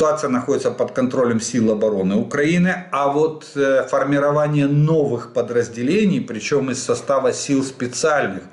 Ситуация находится под контролем сил обороны Украины, а вот э, формирование новых подразделений, причем из состава сил специальных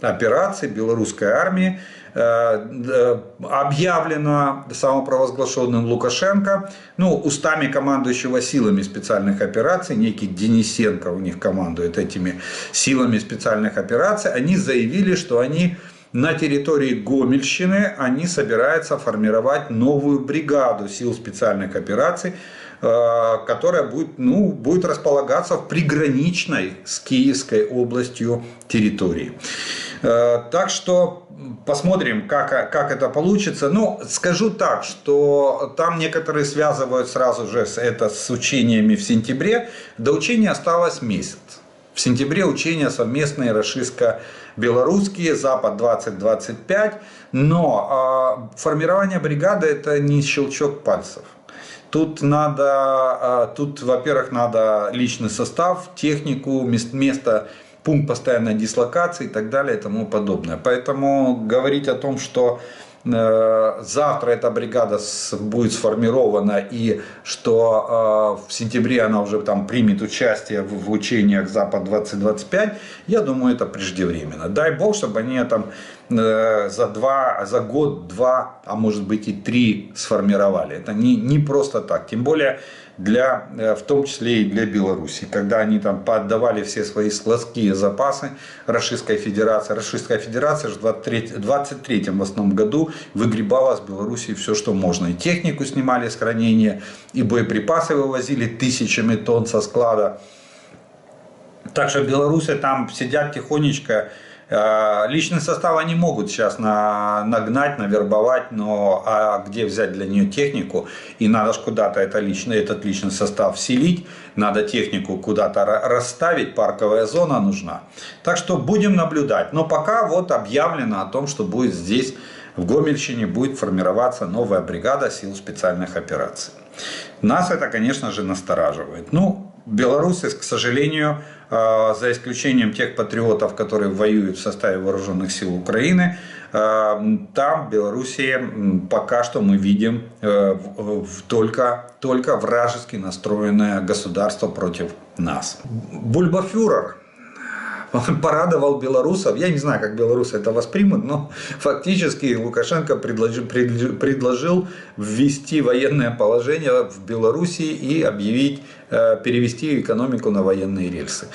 операций белорусской армии, э, э, объявлено самопровозглашенным Лукашенко, ну, устами командующего силами специальных операций, некий Денисенко у них командует этими силами специальных операций, они заявили, что они на территории Гомельщины они собираются формировать новую бригаду сил специальных операций, э, которая будет, ну, будет располагаться в приграничной с Киевской областью территории. Э, Так что посмотрим, как, как это получится. Ну, скажу так, что там некоторые связывают сразу же это с учениями в сентябре. До учения осталось месяц. В сентябре учения совместные российско-белорусские, Запад 2025. Но а, формирование бригады это не щелчок пальцев. Тут надо, а, тут, во-первых, надо личный состав, технику, мес- место, пункт постоянной дислокации и так далее и тому подобное. Поэтому говорить о том, что завтра эта бригада будет сформирована и что э, в сентябре она уже там примет участие в, учениях Запад 2025, я думаю, это преждевременно. Дай бог, чтобы они там э, за два, за год, два, а может быть и три сформировали. Это не, не просто так. Тем более для, э, в том числе и для Беларуси, когда они там поотдавали все свои складские запасы Российской Федерации. Российская Федерация же в 23, 23 в основном году выгребала с Беларуси все, что можно. И технику снимали с хранения, и боеприпасы вывозили тысячами тонн со склада. Так что белорусы там сидят тихонечко. Э, Личный состав они могут сейчас на, нагнать, навербовать, но а где взять для нее технику? И надо же куда-то это личный, этот личный состав вселить, надо технику куда-то ра- расставить, парковая зона нужна. Так что будем наблюдать. Но пока вот объявлено о том, что будет здесь, в Гомельщине, будет формироваться новая бригада сил специальных операций. Нас это, конечно же, настораживает. Ну, белорусы, к сожалению, за исключением тех патриотов, которые воюют в составе вооруженных сил Украины, э, там, в Белоруссии, м, пока что мы видим э, в- в- только, только вражески настроенное государство против нас. Бульбафюрер порадовал белорусов. Я не знаю, как белорусы это воспримут, но фактически Лукашенко предложил, предложил- ввести военное положение в Белоруссии и объявить, э, перевести экономику на военные рельсы.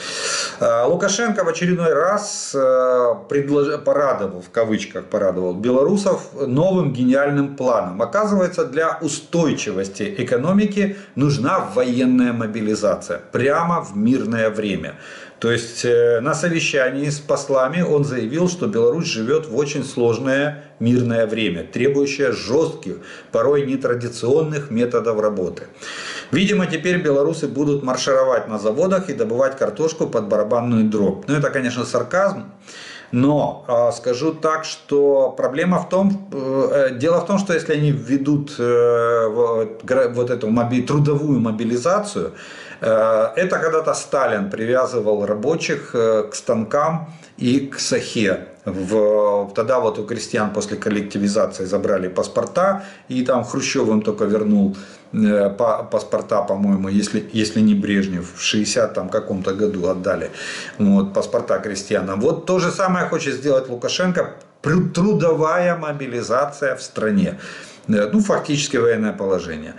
Э, Лукашенко в очередной раз э, предложи- порадовал, в кавычках порадовал, белорусов новым гениальным планом. Оказывается, для устойчивости экономики нужна военная мобилизация прямо в мирное время. То есть э, на совещании с послами он заявил, что Беларусь живет в очень сложное мирное время, требующее жестких, порой нетрадиционных методов работы. Видимо, теперь белорусы будут маршировать на заводах и добывать картошку под барабанную дробь. Ну, это, конечно, сарказм. Но э, скажу так, что проблема в том, э, дело в том, что если они введут э, вот, эту моби- трудовую мобилизацию, э, это когда-то Сталин привязывал рабочих э, к станкам и к сахе. В, тогда вот у крестьян после коллективизации забрали паспорта, и там Хрущев им только вернул э, па- паспорта, по-моему, если, если не Брежнев, в 60 там каком-то году отдали вот, паспорта крестьянам. Вот то же самое хочет сделать Лукашенко, трудовая мобилизация в стране. Э, Ну, фактически военное положение.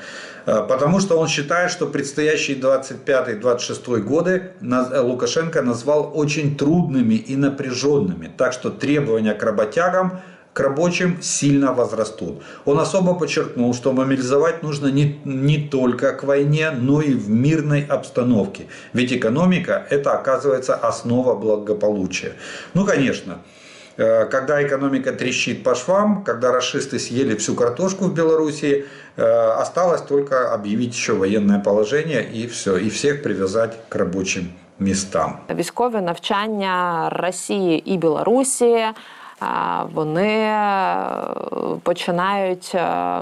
Э, Потому что он считает, что предстоящие 25-26 годы Лукашенко назвал очень трудными и напряженными. Так что требования к работягам к рабочим сильно возрастут. Он особо подчеркнул, что мобилизовать нужно не, не только к войне, но и в мирной обстановке. Ведь экономика – это, оказывается, основа благополучия. Ну, конечно, э, когда экономика трещит по швам, когда расисты съели всю картошку в Белоруссии, э, осталось только объявить еще военное положение и все, и всех привязать к рабочим местам. Військові навчання Росії і Білорусі. Вони е, починають е,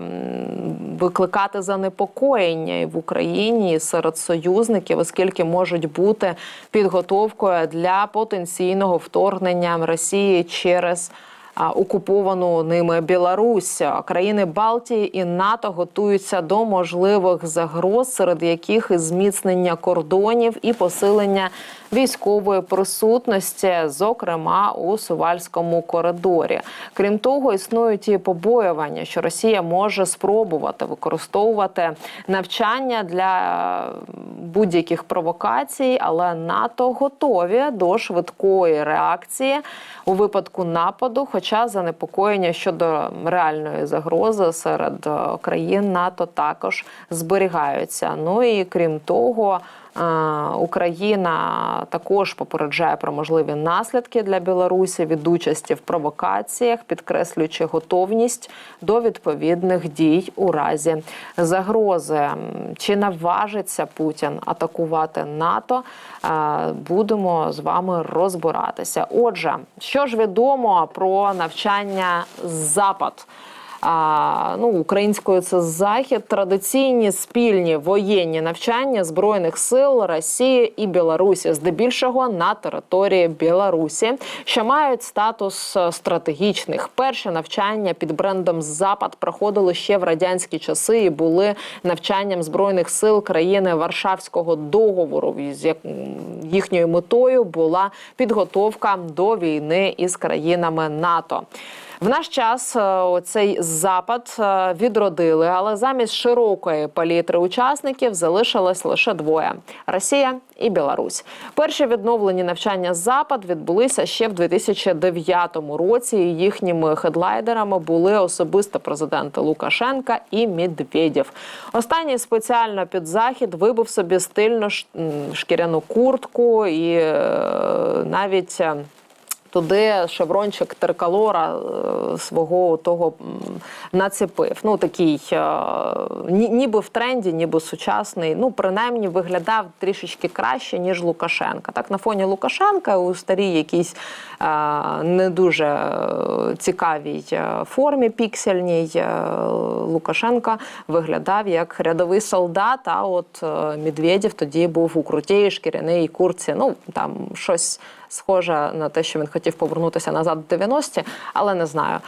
викликати занепокоєння в Україні серед союзників, оскільки можуть бути підготовкою для потенційного вторгнення Росії через окуповану ними Білорусь. Країни Балтії і НАТО готуються до можливих загроз, серед яких і зміцнення кордонів і посилення військової присутності, зокрема у Сувальському коридорі. Крім того, існують і побоювання, що Росія може спробувати використовувати навчання для е, будь-яких провокацій, але НАТО готові до швидкої реакції у випадку нападу. Хоча занепокоєння щодо реальної загрози серед е, країн НАТО також зберігаються. Ну і крім того. Е, Україна також попереджає про можливі наслідки для Білорусі від участі в провокаціях, підкреслюючи готовність до відповідних дій у разі загрози. Чи наважиться Путін атакувати НАТО? Е, Будемо з вами розбиратися. Отже, що ж відомо про навчання Запад? А, ну, українською це захід, традиційні спільні воєнні навчання збройних сил Росії і Білорусі, здебільшого на території Білорусі, що мають статус е, стратегічних. Перші навчання під брендом Запад проходили ще в радянські часи і були навчанням збройних сил країни Варшавського договору, з їхньою метою була підготовка до війни із країнами НАТО. В наш час е, оцей запад е, відродили, але замість широкої палітри учасників залишилось лише двоє: Росія і Білорусь. Перші відновлені навчання запад відбулися ще в 2009 році. і Їхніми хедлайдерами були особисто президенти Лукашенка і Медведєв. Останній спеціально під захід вибив собі стильну шкіряну куртку і е, навіть. Туди шеврончик триколора е, свого того нацепив. Ну такий е, ні- ніби в тренді, ніби сучасний. Ну, принаймні, виглядав трішечки краще, ніж Лукашенка. Так, на фоні Лукашенка у старій якійсь е, не дуже цікавій формі піксельній Лукашенка виглядав як рядовий солдат. А от Медведєв тоді був у крутій шкіряній курці. Ну там щось схоже на те, що він хотів повернутися назад в 90-ті, але не знаю.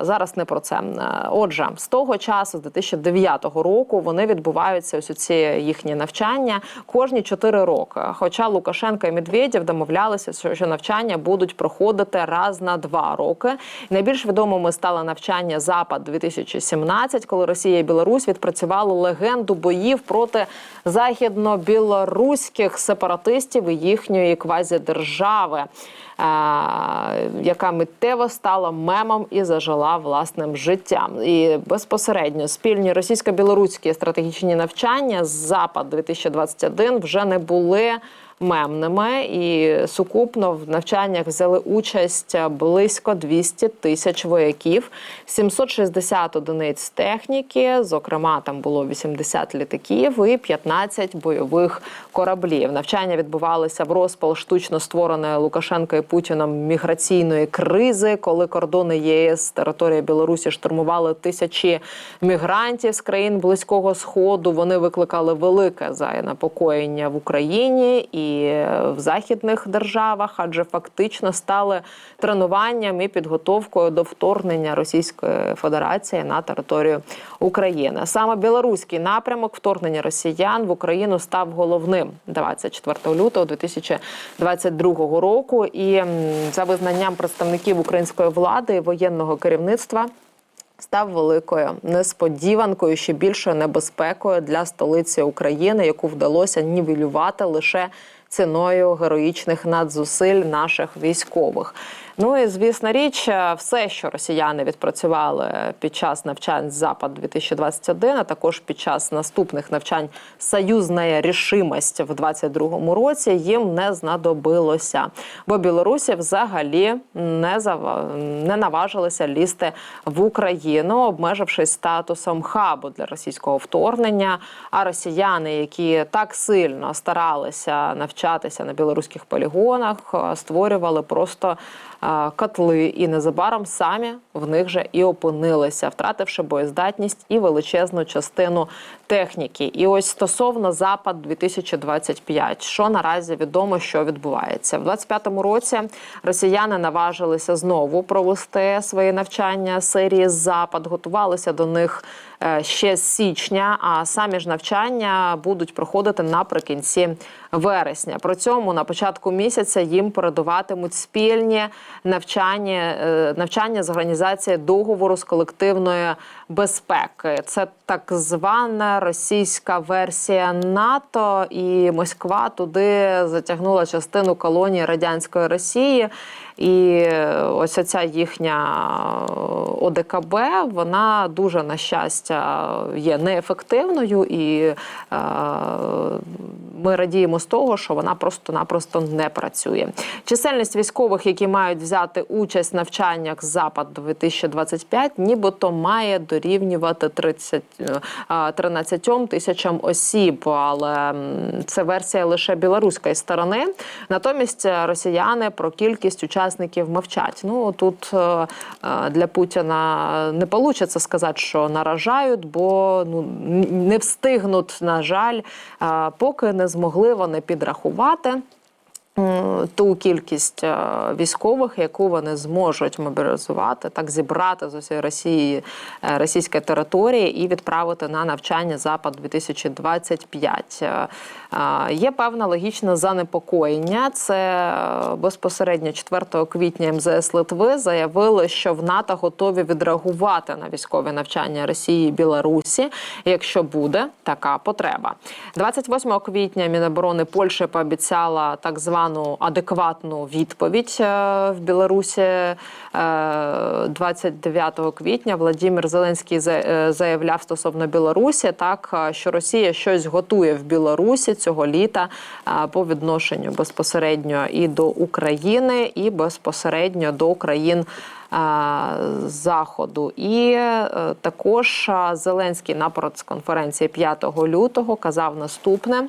Зараз не про це. Е, Отже, з того часу, з 2009 року, вони відбуваються ось ці їхні навчання кожні 4 роки. Хоча Лукашенко і Медведєв домовлялися, що навчання будуть проходити раз на два роки. Найбільш відомими стало навчання Запад 2017, коли Росія і Білорусь відпрацювали легенду боїв проти західно-білоруських сепаратистів і їхньої квазідержави, е, яка миттєво стала мемом і зажила власним життям. І безпосередньо спільні російсько-білоруські стратегічні навчання з Запад 2021 вже не були. Мемними і сукупно в навчаннях взяли участь близько 200 тисяч вояків, 760 одиниць техніки. Зокрема, там було 80 літаків і 15 бойових кораблів. Навчання відбувалися в розпал штучно створеної Лукашенко і Путіном міграційної кризи, коли кордони ЄС територія Білорусі штурмували тисячі мігрантів з країн близького сходу. Вони викликали велике занепокоєння в Україні і в західних державах, адже фактично стали тренуванням і підготовкою до вторгнення Російської Федерації на територію України. Саме білоруський напрямок вторгнення росіян в Україну став головним 24 лютого 2022 року. І за визнанням представників української влади і воєнного керівництва став великою несподіванкою, ще більшою небезпекою для столиці України, яку вдалося нівелювати лише ціною героїчних надзусиль наших військових. Ну і звісна річ, все, що росіяни відпрацювали під час навчань Запад 2021, а також під час наступних навчань союзна рішимость в 22-му році, їм не знадобилося. Бо білорусі взагалі не зава... не наважилися лізти в Україну, обмежившись статусом хабу для російського вторгнення. А росіяни, які так сильно старалися навчатися на білоруських полігонах, створювали просто котли, і незабаром самі в них же і опинилися, втративши боєздатність і величезну частину техніки. І ось стосовно запад 2025, що наразі відомо, що відбувається в 25-му році. Росіяни наважилися знову провести свої навчання серії запад, готувалися до них е, ще з січня. А самі ж навчання будуть проходити наприкінці вересня. При цьому на початку місяця їм передаватимуть спільні навчання, е, навчання з організації договору з колективної безпеки. Це так звана російська версія НАТО, і Москва туди затягнула частину колонії радянської Росії. І ось ця їхня ОДКБ, вона дуже на щастя є неефективною, і е, ми радіємо з того, що вона просто-напросто не працює. Чисельність військових, які мають взяти участь в навчаннях запад 2025, нібито має дорівнювати 30, е, 13 тисячам осіб. Але це версія лише білоруської сторони. Натомість е, росіяни про кількість учасників мовчать. Ну тут е, е, для Путіна не вийде сказати, що наражають, бо ну не встигнуть, на жаль, е, поки не змогли вони підрахувати. М, Ту кількість е, військових, яку вони зможуть мобілізувати, так зібрати з усієї Росії е, російської території і відправити на навчання запад 2025. Е, е, Є певне логічне занепокоєння. Це е, безпосередньо 4 квітня МЗС Литви заявили, що в НАТО готові відреагувати на військові навчання Росії і Білорусі, якщо буде така потреба. 28 квітня Міноборони Польщі пообіцяла так звану адекватну відповідь е, в Білорусі. Е, 29 квітня Владимир Зеленський е, заявляв стосовно Білорусі, так е, що Росія щось готує в Білорусі цього літа е, по відношенню безпосередньо і до України, і безпосередньо до країн. е, Заходу і е, також е, Зеленський на прес-конференції 5 лютого казав наступне.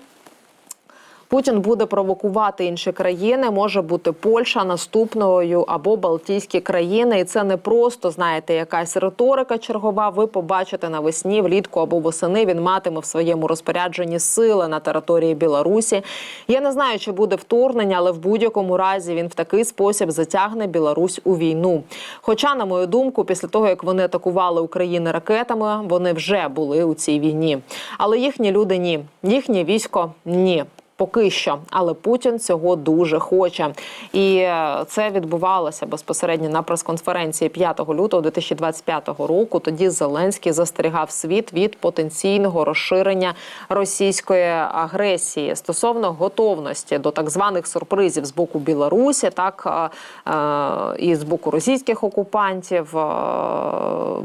Путін буде провокувати інші країни, може бути Польща наступною або Балтійські країни, і це не просто знаєте, якась риторика чергова. Ви побачите навесні, влітку або восени. Він матиме в своєму розпорядженні сили на території Білорусі. Я не знаю, чи буде вторгнення, але в будь-якому разі він в такий спосіб затягне Білорусь у війну. Хоча, на мою думку, після того як вони атакували Україну ракетами, вони вже були у цій війні. Але їхні люди ні, їхнє військо ні. Поки що, але Путін цього дуже хоче, і е, це відбувалося безпосередньо на прес-конференції 5 лютого 2025 року. Тоді Зеленський застерігав світ від потенційного розширення російської агресії. Стосовно готовності до так званих сюрпризів з боку Білорусі, так е, е, і з боку російських окупантів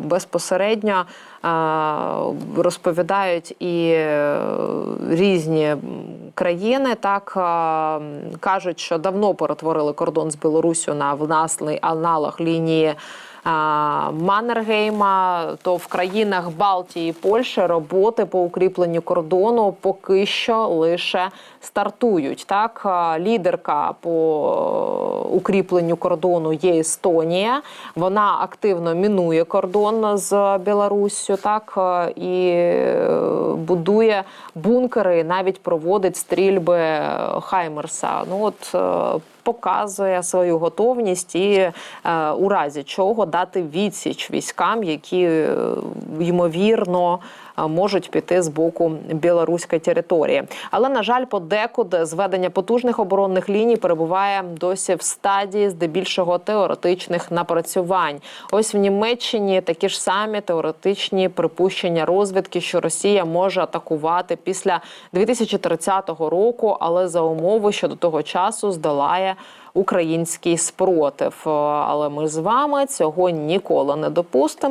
безпосередньо розповідають і е, різні країни так кажуть, що давно перетворили кордон з Білоруссю на власний аналог лінії. Маннергейма, то в країнах Балтії і Польщі роботи по укріпленню кордону поки що лише стартують. Так, лідерка по укріпленню кордону є Естонія. Вона активно мінує кордон з Білоруссю, так і е, будує бункери, навіть проводить стрільби Хаймерса. Ну от е, показує свою готовність і е, у разі чого дати відсіч військам, які е, ймовірно можуть піти з боку білоруської території. Але на жаль, подекуди зведення потужних оборонних ліній перебуває досі в стадії здебільшого теоретичних напрацювань. Ось в Німеччині такі ж самі теоретичні припущення розвідки, що Росія може атакувати після 2030 року, але за умови, що до того часу здолає український спротив. Але ми з вами цього ніколи не допустимо.